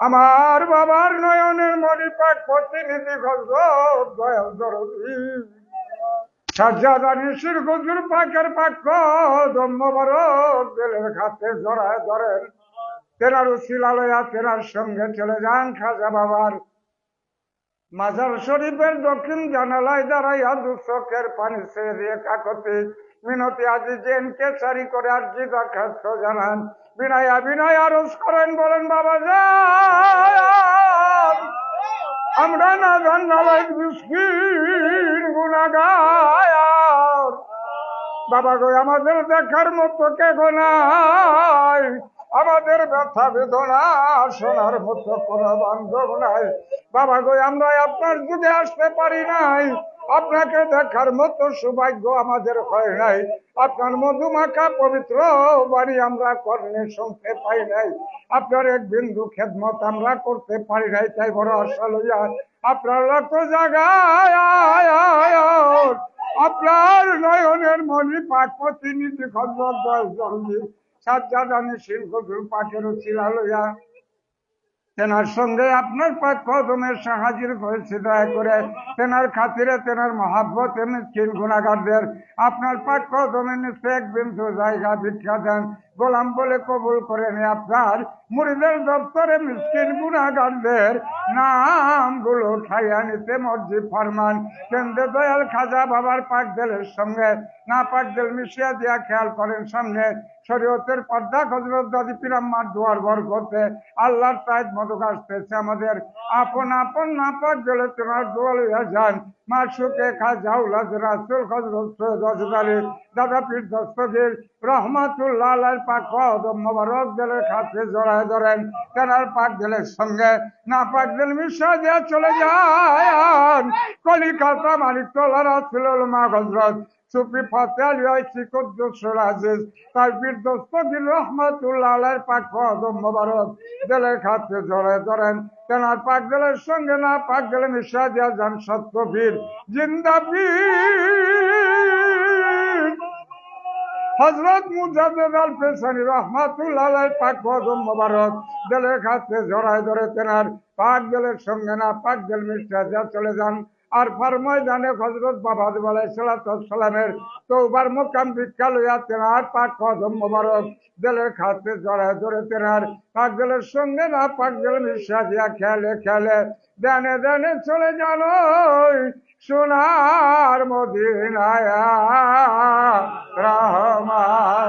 আমার বাবার নয়নের মণিপাক প্রতিনিধি সাজ্জাদা নিশির গজুর পাকের পাক্য দম্মবরক বেলের খাতে জড়ায় ধরেন। তেনার তেনার সঙ্গে চলে যান খাজা বাবার। মাজার শরীফের দক্ষিণ জানালায় দাঁড়াইয়া দু পানি ছেড়ে দিয়ে কাকতি। মিনতি আজি জেনকে সারি করে আর জি দরখাস্ত জানান। বিনয়া, বিনয়, আরজ করেন, বলেন, বাবা যান আমরা না জানালাই মিসকিন গুনাগার বাবা গো, আমাদের দেখার মতো কে গো নাই। আমাদের ব্যথা বেদনা শোনার মতো কোনো বান্ধব নাই। বাবা গো, আমরা আপনার যুগে আসতে পারি নাই। আপনাকে দেখার মতো সৌভাগ্য আমাদের হয় নাই। আপনার মধুমাখা পবিত্র বাড়ি আমরা কর্ণে শুনতে পাই নাই। আপনার এক বিন্দু খেদমত আমরা করতে পারি নাই, তাই বড় আশা লইয়া আপনার লক্ষ জায়গায় আপনার নয়নের মণি পাক প্রতিনিধি খন্দর দশ জলদি সাজ্জাদানি শিল্প পাকের ছিলা লইয়া তেনার সঙ্গে আপনার পাক কদমের সাহায্যের হয়েছে, দয়া করে তেনার খাতিরে, তেনার মহাব্বত মিসকিন গুণাগারদের আপনার পাক কদমের নিচে এক বিন্দু জায়গা ভিক্ষা দেন। গোলাম বলে কবুল করে নে আপনার। মুড়িদের দপ্তরে মিসকিন গুণাগারদের নামগুলো খাইয়া নিতে মর্জি ফরমান। কেন্দ্রে দয়াল খাজা বাবার পাক দেলের সঙ্গে, না পাক দেল মিশিয়া দিয়া খেয়াল করেন সামনে। শরীয়তের পর্দা হজরত দাদি পিরাম্মার দুয়ার ঘর করতে আল্লাহর তাইদ মতো আসতেছে আমাদের। আপন আপন না পাক গেলে তোমার দোয়া লইয়া যান। মা সুখে খাজা উল্লাদ রাসুল হজরত সৈয়দ হজরত দাদা পীর দস্তগীর, রহমাতুল্লাহ আলাইর পাক মোবারক দিলের খাতে জড়ায় ধরেন। তেনার পাক দিলের সঙ্গে না পাক দিল মিশা দিয়া চলে যান। কলিকাতা মালিক তোলা রাসুল মা হজরত সুফি ফাতে আজিজ তার বীর দস্তগীর রহমাতুল্লাহ আলাইর পাক কদম মোবারক। দিলের খাতে জড়ায় ধরেন পাক দিলের সঙ্গে না, পাক দিলে মিশা দিয়া যান সত্য বীর জিন্দা বীর হজরত মুজাদ্দেদ আল পেশানি রহমাতুল্লাহ পাক কদম মোবারক। দিলের খাতে জড়ায় ধরে তেনার পাক দিলের সঙ্গে না, পাক দিল মিশা দিয়া চলে যান। আর ফার ময়দানে হজরত বাবা সালামের তৌবার মোকাম ভিক্ষা লইয়া তেনার পাক কদম মোবারক, দিলের খাতে জড়ায় ধরে তেনার পাক দিলের সঙ্গে না পাক দিল মিশা দিয়া খেলে খেলে, দেনে দেনে চলে জানো সোনার মদিনায়। রহমান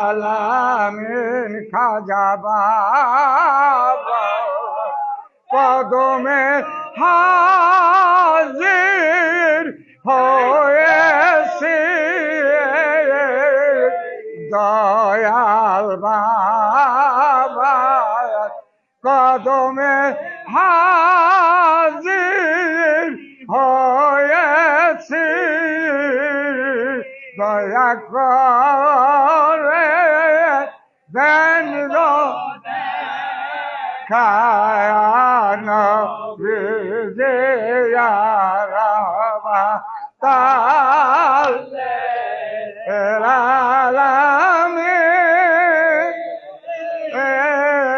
আলামিন খাজা বাবা। কদমে হাজির হয়েছি দয়াল বাবা। কদমে দয়া করে দেন গো। খায়ানো বিজয়া রামা তাল এলালামি কেন্দ্র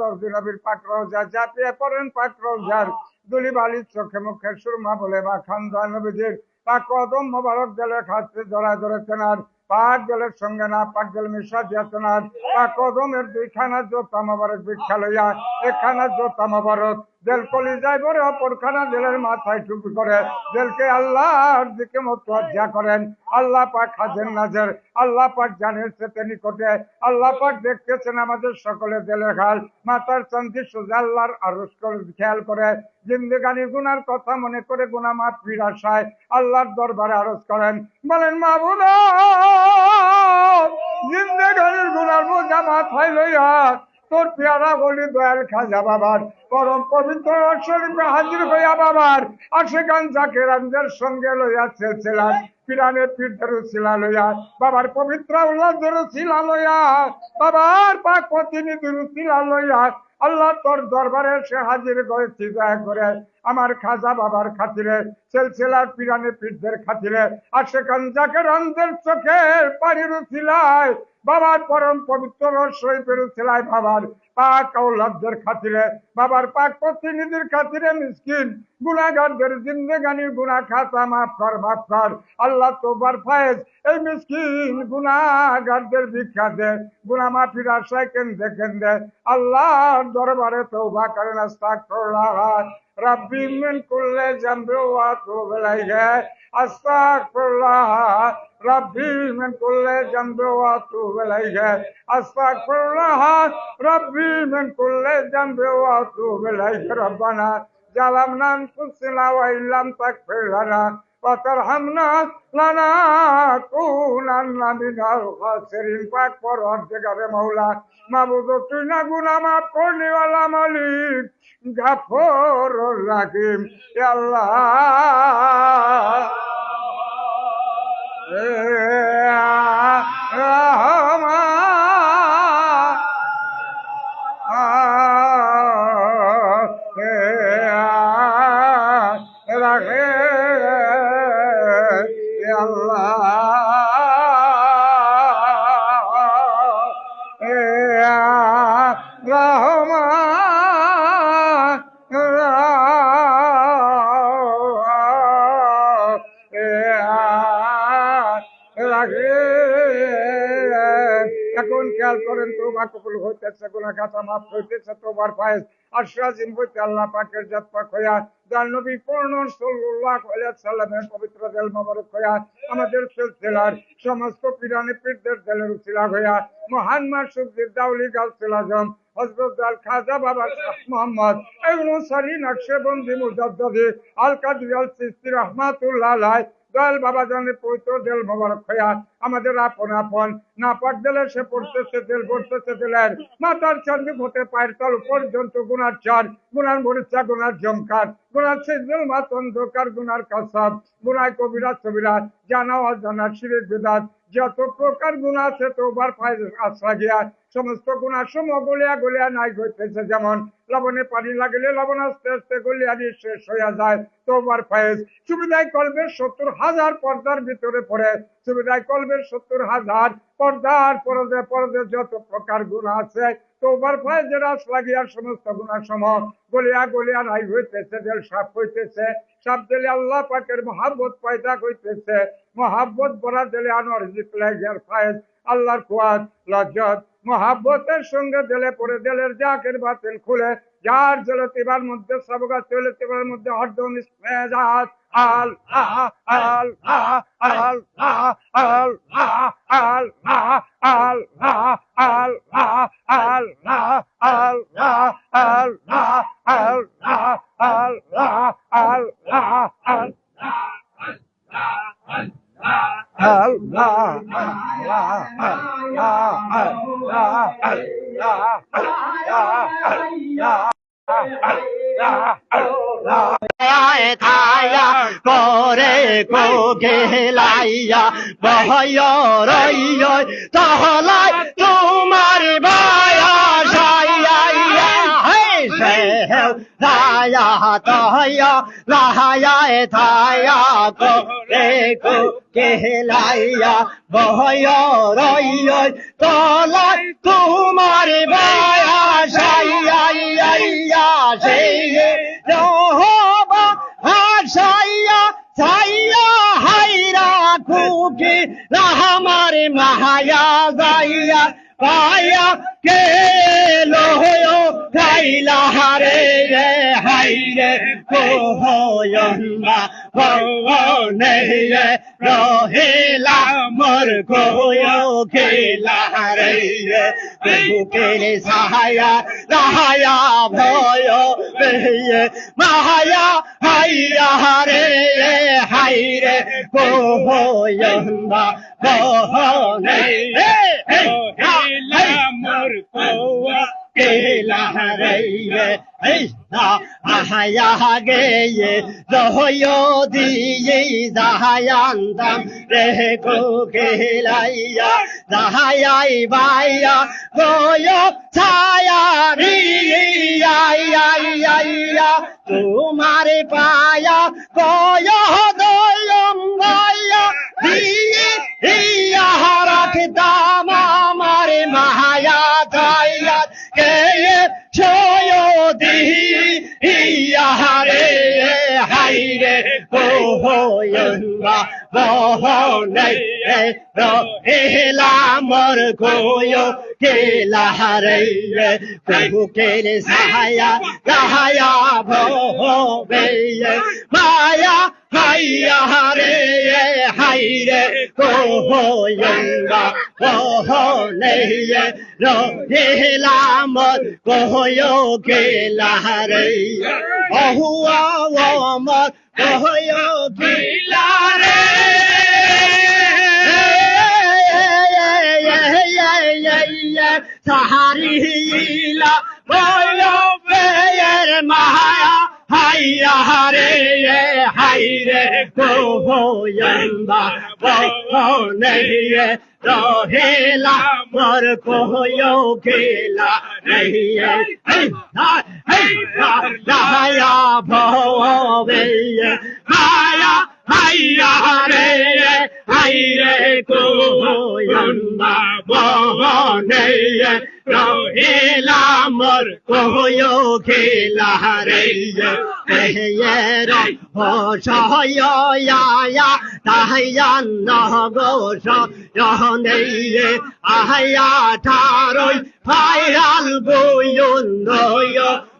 দর্শী নবীর পাক রোজা জাপিয়ে পড়েন পাক রোজার দুলি বালির চোখে মুখে সুরমা বলে বা খান্দা নবীজির পাক কদম মোবারক গেলে খাচ্ছে জড়ায় ধরে তেনার পাক গেলের সঙ্গে না পাক গেল মিশা দিয়া তেনার পাক কদমের দুইখানা জোতা মোবারক ভিক্ষা একখানা জোতা জেল কলি যায় বড় অপরখানা জেলের মাথায় টুপি করে। জেলকে আল্লাহর দিকে মতোয়াজ্জা করেন। আল্লাহ পাক হাজের নাজের, আল্লাহ পাক জানের চেতে নিকটে। আল্লাহ পাক দেখতেছেন আমাদের সকলে জেলে খাল। মাতার চন্দি সোজা আল্লাহর আরস খেয়াল করে। জিন্দেগানি গুনার কথা মনে করে গুনা মাফ আশায় আল্লাহর দরবারে আরজ করেন। বলেন, মাহবুদ, জিন্দেগানির গুনার বোঝা মাথায় লইয়া তোর পেয়ারা বলি দয়াল খাজা বাবার, পরম পবিত্র শরীফে হাজির হইয়া বাবার, আশেখান জাকের আনদের সঙ্গে লইয়া চেয়েছিলাম পিরানে শিলা লইয়া, বাবার পবিত্র উল্লাদের শিলা লইয়া, বাবার পাক শিলা লইয়া, আল্লাহ তোর দরবারে সে হাজির করেছি দয়া করে। আমার খাজা বাবার খাতিরে সেলসেলার পিরানে পীঠদের খাতিরে আর সেখান যাকে রন্ধের চোখের পানির ছিলায় বাবার পরম পবিত্র শরীফের ছিলায় বাবার পাক আউলাদদের খাতিরে, বাবার পাক প্রতিনিধির খাতিরে মিসকিন গুনাগারদের জিন্দেগানির গুনাহ খাতা মাফ কর মাফ কর। আল্লাহ তোবার ফায়েজ, এই মিসকিন গুনাগারদের ভিক্ষা দে, গুনাহ মাফির আশায় কেন্দে কেন্দে। আল্লাহর দরবারে তো তওবা করেন, আস্তাগফিরুল্লাহ। রাব্বি মিন কুল্লি জামবি ওয়া তুব ইলাইহি। আস্তাগফিরুল্লাহ। ربي من كل ذنب واتوب اليه استغفر الله ربي من كل ذنب واتوب اليه ربنا ظلمنا انفسنا وان لم تغفر لنا وترحمنا لنكونن من الخاسرين فاكبر ربك مولا معبود تنا غنا ما قولي ولا مالك غفور رحيم يا الله 哎哎，এখন খেয়াল করেন কবুল হইতেছে, গুনা কাটা মাফ হইতেছে ফায়েজ আশ্রাজিম হইতে আল্লাহ পাকের জাত পাক হইয়া, যার নবী পূর্ণ সাল্লামের পবিত্র দেল মোবারক হইয়া, আমাদের সিলসিলার সমস্ত পিরানি পীরদের উসিলা হইয়া, মহান মাসুদ্দিন দাউলি গাউসুল আজম খাজা বাবা মোহাম্মদ আল আল রাহমাতুল্লাহ দয়াল বাবা জানে পবিত্র জেল মোবারক হইয়া আমাদের আপন আপন। না পাক দিলে সে পড়তেছে তেল পড়তেছে তেলের মাতার চান্দি হতে পায়ের তল পর্যন্ত গুনার চার। গুনার মরিচা, গুনার জমকার গুনার সিজল, মাত অন্ধকার, গুনার কাসাব। গুনায় কবিরা ছবিরা জানা, অজানা, শিরের বেদাত। যত প্রকার গুণা আছে তোবার পায়ে আশ্রা গিয়া সমস্ত গুণা সম গলিয়া গলিয়া নাই হইতেছে যেমন লবণে পানি লাগলে লবণ আস্তে আস্তে গলিয়া শেষ হইয়া যায়। তোবার ফায়েজ সুবিধায় কলবে সত্তর হাজার পর্দার ভিতরে পড়ে। সুবিধায় কলবে সত্তর হাজার পর্দার পরদে পরদে যত প্রকার গুণ আছে তোবার যে রাস লাগিয়া সমস্ত গুণা সম গলিয়া গলিয়া রাই হইতেছে, দেল সাপ হইতেছে, সাপ দিলে আল্লাহ পাকের মহাব্বত পয়দা হইতেছে মহাব্বত বরা দিলে আনোয়ার জিত লাগিয়ার ফায়েজ, আল্লাহর কুয়াত লজ্জত, মহাব্বতের সঙ্গে দিলে পরে দিলের জাকের বাতিল খুলে যার জলতিবার মধ্যে সবগা চলতিবার মধ্যে হরদম মেজাজ আল আল আল আল আল আল আল আল আল আল আল আহা আল Allah, Allah, Allah, Allah, Allah, Allah, Allah, থায়া করে কোগে লাইয়া বহয় রইয় তহলায় 呀他呀拉呀他呀个嘞个给来呀不要来呀到来都马的吧呀谁呀呀呀谁呀然后吧啊谁呀谁呀嗨啦哭给拉马的马呀在呀。पाया के लोहो गाइला हरे হাই রে কোহয়ন্দা ভবনে রে রহিলা মোর কোয় খেলা রে রে বুকের সাহায়া রাহায়া ভয় বেয়ে মাহায়া হাইয়া রে হাই রে কোহয়ন্দা ভবনে রে রহিলা মোর কোয় কেলা রে আহায়া গে রহয় দিয়ে দাহায়ান্দাম রে গো গেলাইয়া দাহায়াই বাইয়া গয় ছায়া রিয়া তোমার পায়া, কয় দয়ম গায়া দিয়ে ইয়া রাখতাম কোহয়ন্দা বহনে রহিলা মোর কোয় কেলাহারে কুকের সাহায়া গাহায়া ভবে মায়া হাইয়া রে হাই রে কোহয়ন্দা বহনে রহিলা মোর কোয় কেলাহারে অহুয়া আমার কোয় কেলারে সাহারিলা বয় বেয়ের মায়া হাইয়া রে হাই রে কোহয়ন্দা বহনে রহেলা মোর কোয় খেলা রহিয়ে রায়া ভবে মায়া হাইয়া রে হাই রে কোহয়ন্দা বহনে রহিলা মোর কোয় খেলা রে র সহয়া তাহায়ান গো সহনে আহায়া ঠারই, ফাইরাল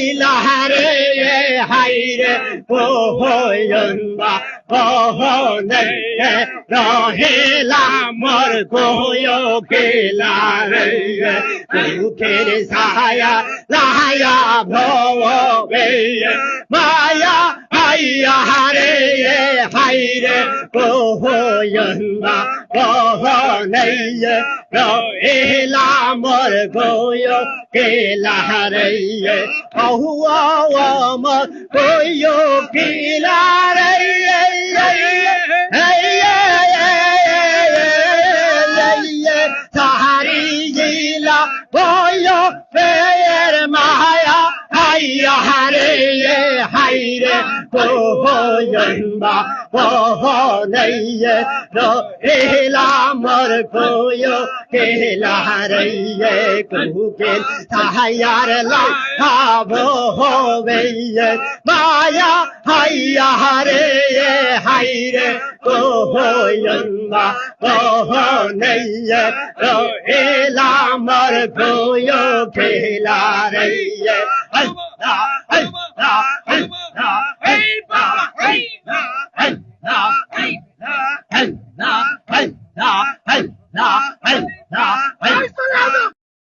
হাইলা রে হাইরে কোহয়ন্দা কোহনে রহেলা, মোর কোয় খেলা রে মুখের সাহায়া লাহায়া ভবে মায়া হাইয়া রে হাইরে কোহয়ন্দা কোহনে রহেলা মোর কোয় কেলা রে অহুয়া মোর কোয় কেলা রে সাহারি জিলা বয় ফের মায়া হাইয়া রে नैया रो रेला मर खोयो केला रैये कुके सहायार लाभो हो वैये माया हाया हरे ये हाय रे को हो यंगा को हो नैया रो रेला मर खोयो केला रैये अल्लाह अल्लाह अल्लाह अल्लाह अल्लाह अल्लाह హై నా హై నా హై నా హై నా హై